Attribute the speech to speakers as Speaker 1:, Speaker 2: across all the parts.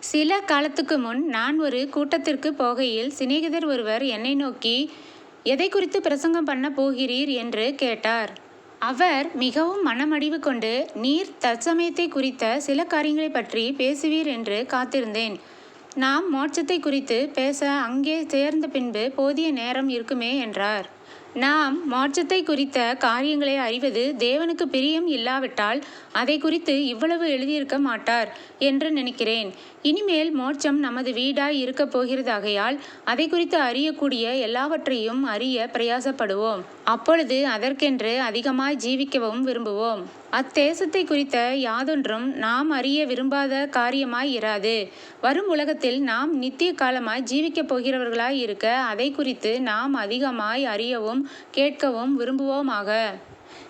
Speaker 1: சில காலத்துக்கு முன் நான் ஒரு கூட்டத்திற்கு போகையில் சிநேகிதர் ஒருவர் என்னை நோக்கி எதை குறித்து பிரசங்கம் பண்ண போகிறீர்? என்று கேட்டார். அவர் மிகவும் மனமடிவு கொண்டு நீர் தற்சமயத்தை குறித்த சில காரியங்களை பற்றி பேசுவீர் என்று காத்திருந்தேன். நாம் மோட்சத்தை குறித்து பேச அங்கே சேர்ந்த பின்பு போதிய நேரம் இருக்குமே என்றார். நாம் மோட்சத்தை குறித்த காரியங்களை அறிவது தேவனுக்கு பிரியம் இல்லாவிட்டால் அதை குறித்து இவ்வளவு எழுதியிருக்க மாட்டார் என்று நினைக்கிறேன். இனிமேல் மோட்சம் நமது வீடாய் இருக்கப் போகிறதாகையால் அதை குறித்து அறியக்கூடிய எல்லாவற்றையும் அறிய பிரயாசப்படுவோம். அப்பொழுது அதற்கென்று அதிகமாய் ஜீவிக்கவும் விரும்புவோம். அத்தேசத்தை குறித்த யாதொன்றும் நாம் அறிய விரும்பாத காரியமாய் இராது. வரும் உலகத்தில் நாம் நித்திய காலமாய் ஜீவிக்கப் போகிறவர்களாய் இருக்க அதை குறித்து நாம் அதிகமாய் அறியவும் கேட்கவும் விரும்புவோமாக.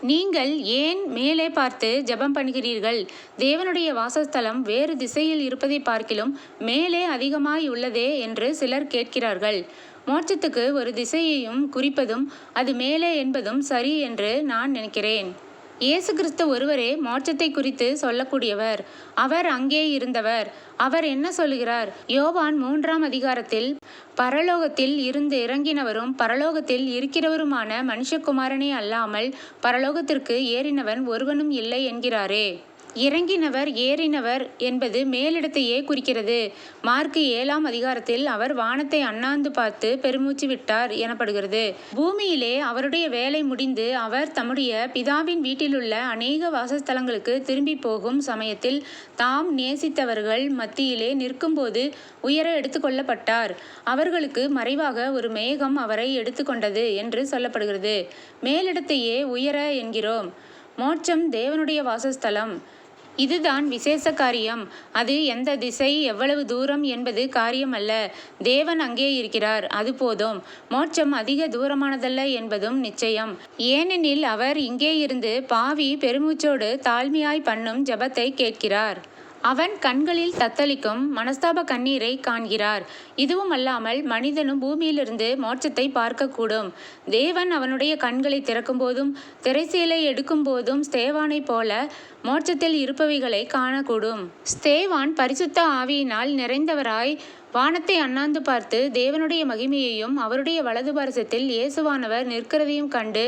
Speaker 1: நீங்கள் ஏன் மேலே பார்த்து ஜெபம் பண்ணுகிறீர்கள்? தேவனுடைய வாசஸ்தலம் வேறு திசையில் இருப்பதை பார்க்கிலும் மேலே அதிகமாய் உள்ளதே என்று சிலர் கேட்கிறார்கள். மோட்சத்துக்கு ஒரு திசையையும் குறிப்பதும் அது மேலே என்பதும் சரி என்று நான் நினைக்கிறேன். இயேசு கிறிஸ்து ஒருவரே மோட்சத்தை குறித்து சொல்லக்கூடியவர். அவர் அங்கே இருந்தவர். அவர் என்ன சொல்லுகிறார்? யோவான் மூன்றாம் அதிகாரத்தில் பரலோகத்தில் இருந்து இறங்கினவரும் பரலோகத்தில் இருக்கிறவருமான மனுஷகுமாரனே அல்லாமல் பரலோகத்திற்கு ஏறினவன் ஒருவனும் இல்லை என்கிறாரே. இறங்கினவர் ஏறினவர் என்பது மேலிடத்தையே குறிக்கிறது. மார்க்கு ஏழாம் அதிகாரத்தில் அவர் வானத்தை அண்ணாந்து பார்த்து பெருமூச்சு விட்டார் எனப்படுகிறது. பூமியிலே அவருடைய வேலை முடிந்து அவர் தம்முடைய பிதாவின் வீட்டிலுள்ள அநேக வாசஸ்தலங்களுக்கு திரும்பி போகும் சமயத்தில் தாம் நேசித்தவர்கள் மத்தியிலே நிற்கும்போது உயர எடுத்துக்கொள்ளப்பட்டார் அவர்களுக்கு மறைவாக ஒரு மேகம் அவரை எடுத்துக்கொண்டது என்று சொல்லப்படுகிறது. மேலிடத்தையே உயர என்கிறோம். மோட்சம் தேவனுடைய வாசஸ்தலம். இதுதான் விசேஷ காரியம். அது எந்த திசை எவ்வளவு தூரம் என்பது காரியம் அல்ல. தேவன் அங்கே இருக்கிறார். அது போதும். மோட்சம் அதிக தூரமானதல்ல என்பதும் நிச்சயம். ஏனெனில் அவர் இங்கே இருந்து பாவி பெருமூச்சோடு தாழ்மையாய் பண்ணும் ஜபத்தை கேட்கிறார். அவன் கண்களில் தத்தளிக்கும் மனஸ்தாப கண்ணீரை காண்கிறார். இதுவும் அல்லாமல் மனிதனும் பூமியிலிருந்து மோட்சத்தை பார்க்கக்கூடும். தேவன் அவனுடைய கண்களை திறக்கும் போதும் திரைசீலை எடுக்கும் போதும் ஸ்தேவானைப் போல மோட்சத்தில் இருப்பவைகளை காணக்கூடும். ஸ்தேவான் பரிசுத்த ஆவியினால் நிறைந்தவராய் வானத்தை அண்ணாந்து பார்த்து தேவனுடைய மகிமையையும் அவருடைய வலது பாரசத்தில் இயேசுவானவர் நிற்கிறதையும் கண்டு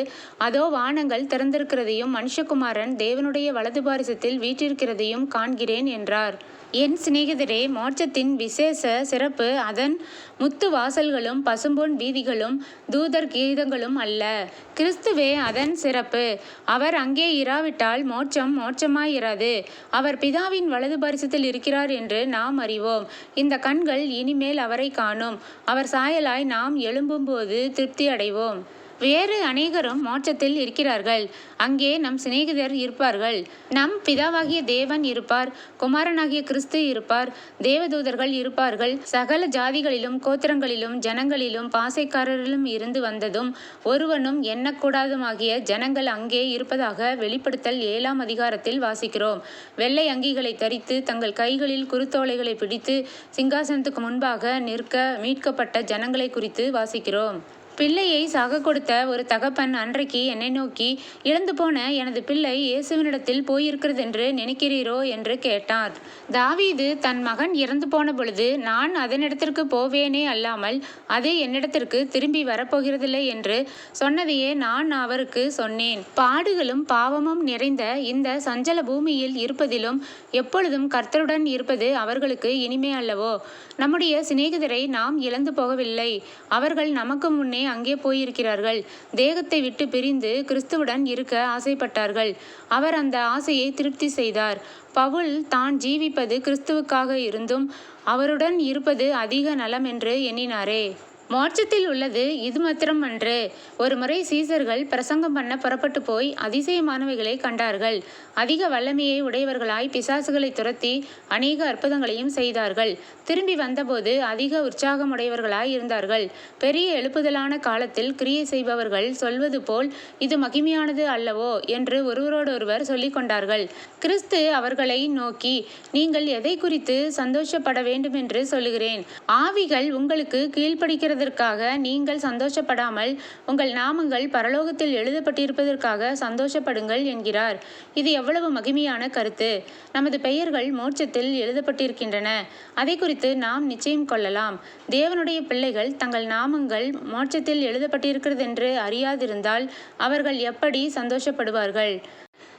Speaker 1: அதோ வானங்கள் திறந்திருக்கிறதையும் மனுஷகுமாரன் தேவனுடைய வலது பாரிசத்தில் வீற்றிருக்கிறதையும் காண்கிறேன் என்றார். என் சிநேகிதரே மோட்சத்தின் விசேஷ சிறப்பு அதன் முத்து வாசல்களும் பசும்பொன் வீதிகளும் தூதர் கீதங்களும் அல்ல. கிறிஸ்துவே அதன் சிறப்பு. அவர் அங்கே இராவிட்டால் மோட்சம் மோட்சமாயிராது. அவர் பிதாவின் வலது பரிசத்தில் இருக்கிறார் என்று நாம் அறிவோம். இந்த கண்கள் இனிமேல் அவரை காணும். அவர் சாயலாய் நாம் எழும்பும்போது திருப்தி அடைவோம். வேறு அநேகரும் மோட்சத்தில் இருக்கிறார்கள். அங்கே நம் சிநேகிதர் இருப்பார்கள். நம் பிதாவாகிய தேவன் இருப்பார். குமாரனாகிய கிறிஸ்து இருப்பார். தேவதூதர்கள் இருப்பார்கள். சகல ஜாதிகளிலும் கோத்திரங்களிலும் ஜனங்களிலும் பாசைக்காரரிலும் இருந்து வந்ததும் ஒருவனும் எண்ணக்கூடாதுமாகிய ஜனங்கள் அங்கே இருப்பதாக வெளிப்படுத்தல் ஏழாம் அதிகாரத்தில் வாசிக்கிறோம். வெள்ளை அங்கிகளை தரித்து தங்கள் கைகளில் குருத்தோலைகளை பிடித்து சிங்காசனத்துக்கு முன்பாக நிற்க மீட்கப்பட்ட ஜனங்களை குறித்து வாசிக்கிறோம். பிள்ளையை சாக கொடுத்த ஒரு தகப்பன் அன்றைக்கு என்னை நோக்கி இழந்து போன எனது பிள்ளை இயேசுவினிடத்தில் போயிருக்கிறதென்று நினைக்கிறீரோ? என்று கேட்டார். தாவீது தன் மகன் இறந்து போன பொழுது நான் அதனிடத்திற்கு போவேனே அல்லாமல் அது என்னிடத்திற்கு திரும்பி வரப்போகிறதில்லை என்று சொன்னதையே நான் அவருக்கு சொன்னேன். பாடுகளும் பாவமும் நிறைந்த இந்த சஞ்சல பூமியில் இருப்பதிலும் எப்பொழுதும் கர்த்தருடன் இருப்பது அவர்களுக்கு இனிமே அல்லவோ நம்முடைய சிநேகிதரை நாம் இழந்து போகவில்லை. அவர்கள் நமக்கு முன்னே அங்கே போயிருக்கிறார்கள். தேகத்தை விட்டு பிரிந்து கிறிஸ்துவுடன் இருக்க ஆசைப்பட்டார்கள். அவர் அந்த ஆசையை திருப்தி செய்தார். பவுல் தான் ஜீவிப்பது கிறிஸ்துவுக்காக இருந்தும் அவருடன் இருப்பது அதிக நலம் என்று எண்ணினாரே. மோட்சத்தில் உள்ளது இது மாத்திரம் அன்று ஒரு முறை சீசர்கள் பிரசங்கம் பண்ண புறப்பட்டு போய் அதிசயமானவைகளை கண்டார்கள். அதிக வல்லமையை உடையவர்களாய் பிசாசுகளை துரத்தி அநேக அற்புதங்களையும் செய்தார்கள். திரும்பி வந்தபோது அதிக உற்சாகமுடையவர்களாய் இருந்தார்கள். பெரிய எழுப்புதலான காலத்தில் கிரியை செய்பவர்கள் சொல்வது போல் இது மகிமையானது அல்லவோ? என்று ஒருவரோடொருவர் சொல்லிக் கொண்டார்கள். கிறிஸ்து அவர்களை நோக்கி நீங்கள் எதை குறித்து சந்தோஷப்பட வேண்டும் என்று சொல்லுகிறேன். ஆவிகள் உங்களுக்கு கீழ்ப்படுகிறது எழுதப்பட்டிருக்கிறதற்காக நீங்கள் சந்தோஷப்படாமல் உங்கள் நாமங்கள் பரலோகத்தில் எழுதப்பட்டிருப்பதற்காக சந்தோஷப்படுங்கள் என்கிறார். இது எவ்வளவு மகிமையான கருத்து. நமது பெயர்கள் மோட்சத்தில் எழுதப்பட்டிருக்கின்றன. அதை குறித்து நாம் நிச்சயம் கொள்ளலாம். தேவனுடைய பிள்ளைகள் தங்கள் நாமங்கள் மோட்சத்தில் எழுதப்பட்டிருக்கிறது என்று அறியாதிருந்தால் அவர்கள் எப்படி சந்தோஷப்படுவார்கள்?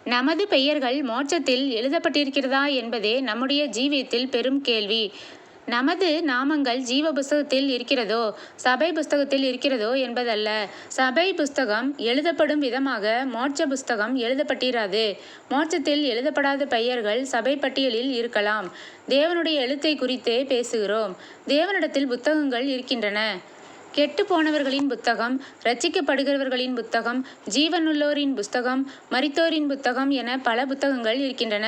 Speaker 1: நமது பெயர்கள் மோட்சத்தில் எழுதப்பட்டிருக்கிறதா என்பதே நம்முடைய ஜீவியத்தில் பெரும் கேள்வி. நமது நாமங்கள் ஜீவ புஸ்தகத்தில் இருக்கிறதோ சபை புஸ்தகத்தில் இருக்கிறதோ என்பதல்ல. சபை புஸ்தகம் எழுதப்படும் விதமாக மோட்ச புஸ்தகம் எழுதப்பட்டிராது. மோட்சத்தில் எழுதப்படாத பெயர்கள் சபை பட்டியலில் இருக்கலாம். தேவனுடைய எழுத்தை குறித்தே பேசுகிறோம். தேவனிடத்தில் புத்தகங்கள் இருக்கின்றன. கெட்டு போனவர்களின் புத்தகம் ரச்சிக்கப்படுகிறவர்களின் புத்தகம் ஜீவனுள்ளோரின் புஸ்தகம் மரித்தோரின் புத்தகம் என பல புத்தகங்கள் இருக்கின்றன.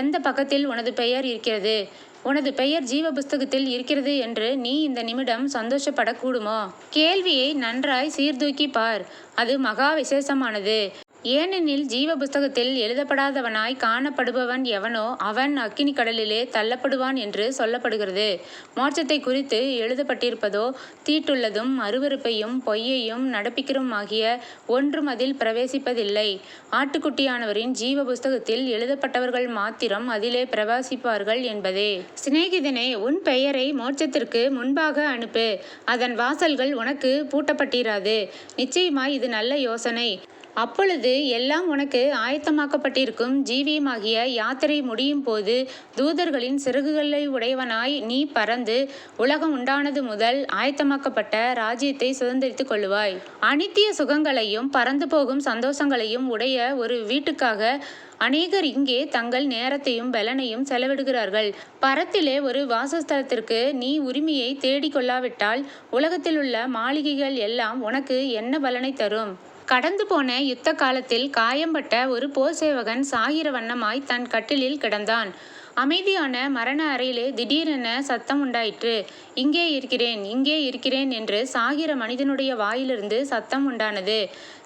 Speaker 1: எந்த பக்கத்தில் உனது பெயர் இருக்கிறது? உனது பெயர் ஜீவ புஸ்தகத்தில் இருக்கிறது என்று நீ இந்த நிமிடம் சந்தோஷப்படக்கூடுமோ? கேள்வியை நன்றாய் சீர்தூக்கி பார். அது மகா விசேஷமானது. ஏனெனில் ஜீவ புஸ்தகத்தில் எழுதப்படாதவனாய் காணப்படுபவன் எவனோ அவன் அக்கினி கடலிலே தள்ளப்படுவான் என்று சொல்லப்படுகிறது. மோட்சத்தை குறித்து எழுதப்பட்டிருப்பதோ தீட்டுள்ளதும் அருவருப்பையும் பொய்யையும் நடப்பிக்கிறதுமாகிய ஒன்றும் அதில் பிரவேசிப்பதில்லை. ஆட்டுக்குட்டியானவரின் ஜீவ புஸ்தகத்தில் எழுதப்பட்டவர்கள் மாத்திரம் அதிலே பிரவாசிப்பார்கள் என்பதே. சிநேகிதனே உன் பெயரை மோட்சத்திற்கு முன்பாக அனுப்பு. அதன் வாசல்கள் உனக்கு பூட்டப்பட்டிராது. நிச்சயமாய் இது நல்ல யோசனை. அப்பொழுது எல்லாம் உனக்கு ஆயத்தமாக்கப்பட்டிருக்கும். ஜீவியமாகிய யாத்திரை முடியும் போது தூதர்களின் சிறகுகளை உடையவனாய் நீ பறந்து உலகம் உண்டானது முதல் ஆயத்தமாக்கப்பட்ட ராஜ்யத்தை சுதந்திரித்துக் கொள்ளுவாய். அனித்திய சுகங்களையும் பறந்து போகும் சந்தோஷங்களையும் உடைய ஒரு வீட்டுக்காக அநேகர் இங்கே தங்கள் நேரத்தையும் பலனையும் செலவிடுகிறார்கள். பரத்திலே ஒரு வாசஸ்தலத்திற்கு நீ உரிமையை தேடிக்கொள்ளாவிட்டால் உலகத்தில் உள்ள மாளிகைகள் எல்லாம் உனக்கு என்ன பலனை தரும்? கடந்து போன யுத்த காலத்தில் காயம்பட்ட ஒரு போர் சேவகன் சாகிற வண்ணமாய் தன் கட்டிலில் கிடந்தான். அமைதியான மரண அறையிலே திடீரென சத்தம் உண்டாயிற்று. இங்கே இருக்கிறேன் இங்கே இருக்கிறேன் என்று சாகிற மனிதனுடைய வாயிலிருந்து சத்தம் உண்டானது.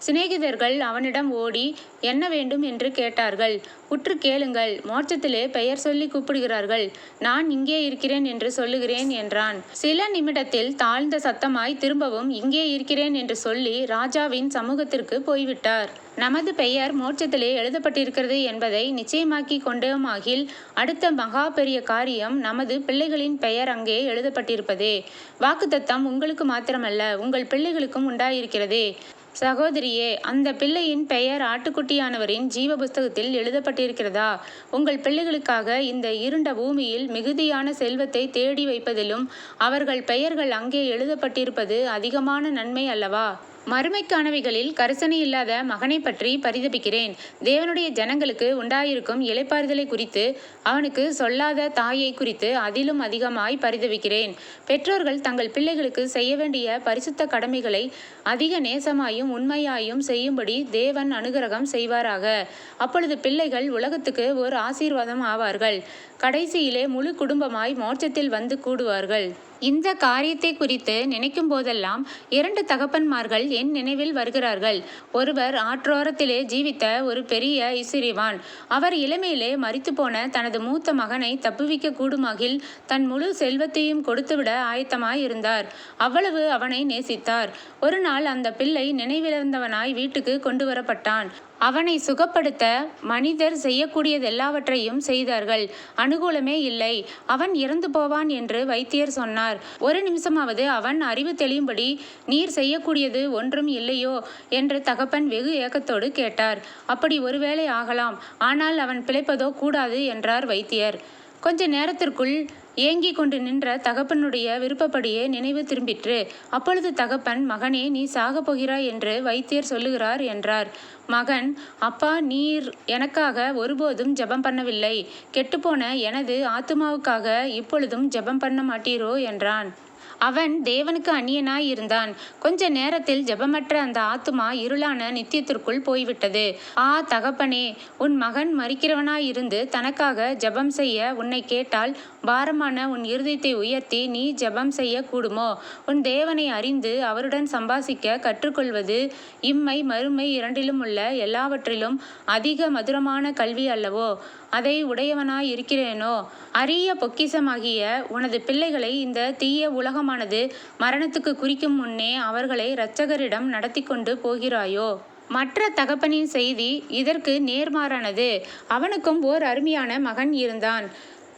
Speaker 1: சிநேகிதர்கள் அவனிடம் ஓடி என்ன வேண்டும்? என்று கேட்டார்கள். உற்று கேளுங்கள். மோட்சத்திலே பெயர் சொல்லி கூப்பிடுகிறார்கள். நான் இங்கே இருக்கிறேன் என்று சொல்லுகிறேன் என்றான். சில நிமிடத்தில் தாழ்ந்த சத்தமாய் திரும்பவும் இங்கே இருக்கிறேன் என்று சொல்லி ராஜாவின் சமூகத்திற்கு போய்விட்டார். நமது பெயர் மோட்சத்திலே எழுதப்பட்டிருக்கிறது என்பதை நிச்சயமாக்கி கொண்டோமாகில் அடுத்த மகா பெரிய காரியம் நமது பிள்ளைகளின் பெயர் அங்கே எழுதப்பட்டிருப்பதே. வாக்குத்தத்தம் உங்களுக்கு மாத்திரமல்ல உங்கள் பிள்ளைகளுக்கும் உண்டாயிருக்கிறதே. சகோதரியே அந்த பிள்ளையின் பெயர் ஆட்டுக்குட்டியானவரின் ஜீவ புஸ்தகத்தில் எழுதப்பட்டிருக்கிறதா? உங்கள் பிள்ளைகளுக்காக இந்த இருண்ட பூமியில் மிகுதியான செல்வத்தை தேடி வைப்பதிலும் அவர்கள் பெயர்கள் அங்கே எழுதப்பட்டிருப்பது அதிகமான நன்மை அல்லவா? மறுமைக்கானவைகளில் கரிசனை இல்லாத மகனை பற்றி பரிதபிக்கிறேன். தேவனுடைய ஜனங்களுக்கு உண்டாயிருக்கும் இலைப்பாறுதலை குறித்து அவனுக்கு சொல்லாத தாயை குறித்து அதிலும் அதிகமாய் பரிதபிக்கிறேன். பெற்றோர்கள் தங்கள் பிள்ளைகளுக்கு செய்ய வேண்டிய பரிசுத்த கடமைகளை அதிக நேசமாயும் உண்மையாயும் செய்யும்படி தேவன் அனுகிரகம் செய்வாராக. அப்பொழுது பிள்ளைகள் உலகத்துக்கு ஒரு ஆசீர்வாதம் ஆவார்கள். கடைசியிலே முழு குடும்பமாய் மோட்சத்தில் வந்து கூடுவார்கள். இந்த காரியத்தை குறித்து நினைக்கும் போதெல்லாம் இரண்டு தகப்பன்மார்கள் என் நினைவில் வருகிறார்கள். ஒருவர் ஆற்றோரத்திலே ஜீவித்த ஒரு பெரிய இசிறிவான். அவர் இளமையிலே மறித்து போன தனது மூத்த மகனை தப்புவிக்க கூடுமாகில் தன் முழு செல்வத்தையும் கொடுத்துவிட ஆயத்தமாய் இருந்தார் அவ்வளவு அவனை நேசித்தார். ஒரு நாள் அந்த பிள்ளை நினைவிழந்தவனாய் வீட்டுக்கு கொண்டு வரப்பட்டான் அவனை சுகப்படுத்த மனிதர் செய்யக்கூடியதெல்லாவற்றையும் செய்தார்கள். அனுகூலமே இல்லை. அவன் இறந்து போவான் என்று வைத்தியர் சொன்னார். ஒரு நிமிஷமாவது அவன் அறிவு தெளியும்படி நீர் செய்யக்கூடியது ஒன்றும் இல்லையோ என்று தகப்பன் வெகு ஏக்கத்தோடு கேட்டார். அப்படி ஒருவேளை ஆகலாம். ஆனால் அவன் பிழைப்பதோ கூடாது என்றார் வைத்தியர். கொஞ்ச நேரத்திற்குள் ஏங்கி கொண்டு நின்ற தகப்பனுடைய விருப்பப்படியே நினைவு திரும்பிற்று. அப்பொழுது தகப்பன் மகனே நீ சாகப் போகிறாய் என்று வைத்தியர் சொல்லுகிறார் என்றார். மகன் அப்பா நீர் எனக்காக ஒருபோதும் ஜெபம் பண்ணவில்லை. கெட்டுப்போன எனது ஆத்துமாவுக்காக இப்பொழுதும் ஜெபம் பண்ண மாட்டீரோ என்றான். அவன் தேவனுக்கு அந்நியனாய் இருந்தான். கொஞ்ச நேரத்தில் ஜெபமற்ற அந்த ஆத்துமா இருளான நித்தியத்திற்குள் போய்விட்டது. ஆ தகப்பனே உன் மகன் மறிக்கிறவனாய் இருந்து தனக்காக ஜெபம் செய்ய உன்னை கேட்டால் பாரமான உன் இருதயத்தை உயர்த்தி நீ ஜெபம் செய்ய கூடுமோ உன் தேவனை அறிந்து அவருடன் சம்பாசிக்க கற்றுக்கொள்வது இம்மை மறுமை இரண்டிலும் உள்ள எல்லாவற்றிலும் அதிக மதுரமான கல்வி அல்லவோ? அதை உடையவனாய் இருக்கிறேனோ அரிய பொக்கிசமாகிய உனது பிள்ளைகளை இந்த தீய உலகமானது மரணத்துக்கு குறிக்கும் முன்னே அவர்களை இரட்சகரிடம் நடத்தி கொண்டு போகிறாயோ? மற்ற தகப்பனின் செய்தி இதற்கு நேர்மாறானது. அவனுக்கும் ஓர் அருமையான மகன் இருந்தான்.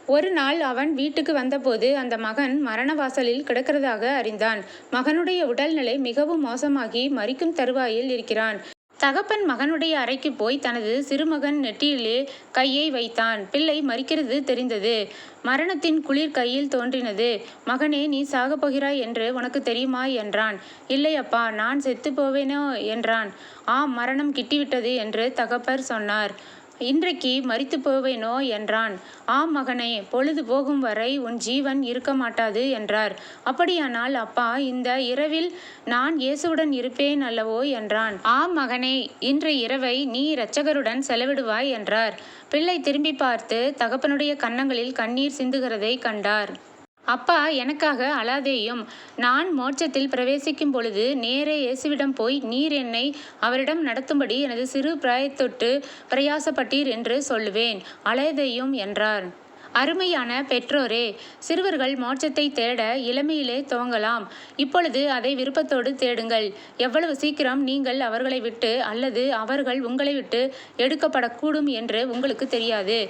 Speaker 1: ஒரு நாள் அவன் வீட்டுக்கு வந்தபோது அந்த மகன் மரண வாசலில் கிடக்கிறதாக அறிந்தான். மகனுடைய உடல்நிலை மிகவும் மோசமாகி மறிக்கும் தருவாயில் இருக்கிறான். தகப்பன் மகனுடைய அறைக்கு போய் தனது சிறுமகன் நெற்றியிலே கையை வைத்தான். பிள்ளை மறிக்கிறது தெரிந்தது. மரணத்தின் குளிர் கையில் தோன்றினது. மகனே நீ சாகப் போகிறாய் என்று உனக்கு தெரியுமா? என்றான். இல்லை அப்பா நான் செத்து போவேனோ? என்றான். ஆம் மரணம் கிட்டிவிட்டது என்று தகப்பர் சொன்னார். இன்றைக்கு மறித்து போவேனோ என்றான். ஆம் மகனே பொழுது போகும் வரை உன் ஜீவன் இருக்க மாட்டாது என்றார். அப்படியானால் அப்பா இந்த இரவில் நான் இயேசுவுடன் இருப்பேன் அல்லவோ என்றான். ஆம் மகனே இன்று இரவை நீ இரட்சகருடன் செலவிடுவாய் என்றார். பிள்ளை திரும்பி பார்த்து தகப்பனுடைய கன்னங்களில் கண்ணீர் சிந்துகிறதை கண்டார். அப்பா எனக்காக அழாதேயும். நான் மோட்சத்தில் பிரவேசிக்கும் பொழுது நேரே இயேசுவிடம் போய் நீர் என்னை அவரிடம் நடத்தும்படி எனது சிறு பிராயத்தொட்டு பிரயாசப்பட்டீர் என்று சொல்லுவேன். அழாதேயும் என்றார். அருமையான பெற்றோரே சிறுவர்கள் மோட்சத்தை தேட இளமையிலே துவங்கலாம். இப்பொழுது அதை விருப்பத்தோடு தேடுங்கள். எவ்வளவு சீக்கிரம் நீங்கள் அவர்களை விட்டு அல்லது அவர்கள் உங்களை விட்டு எடுக்கப்படக்கூடும் என்று உங்களுக்கு தெரியாது.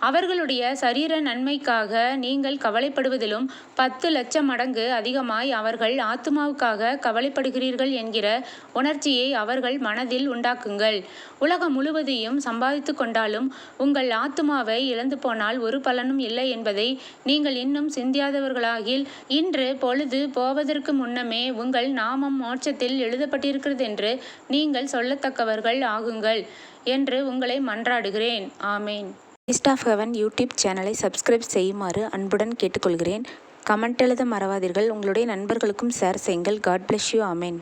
Speaker 1: அவர்களுடைய சரீர நன்மைக்காக நீங்கள் கவலைப்படுவதிலும் பத்து லட்சம் மடங்கு அதிகமாய் அவர்கள் ஆத்துமாவுக்காக கவலைப்படுகிறீர்கள் என்கிற உணர்ச்சியை அவர்கள் மனதில் உண்டாக்குங்கள். உலகம் முழுவதையும் சம்பாதித்து கொண்டாலும் உங்கள் ஆத்துமாவை இழந்து போனால் ஒரு பலனும் இல்லை என்பதை நீங்கள் இன்னும் சிந்தியாதவர்களாகில் இன்று பொழுது போவதற்கு முன்னமே உங்கள் நாமம் மோட்சத்தில் எழுதப்பட்டிருக்கிறது என்று நீங்கள் சொல்லத்தக்கவர்கள் ஆகுங்கள் என்று உங்களை மன்றாடுகிறேன். ஆமேன்.
Speaker 2: ஈஸ்ட் ஆஃப் ஹெவன் யூடியூப் சேனலை சப்ஸ்கிரைப் செய்யுமாறு அன்புடன் கேட்டுக்கொள்கிறேன். கமெண்ட் எழுத மறவாதீர்கள். உங்களுடைய நண்பர்களுக்கும் ஷேர் செய்யுங்கள். God bless you amen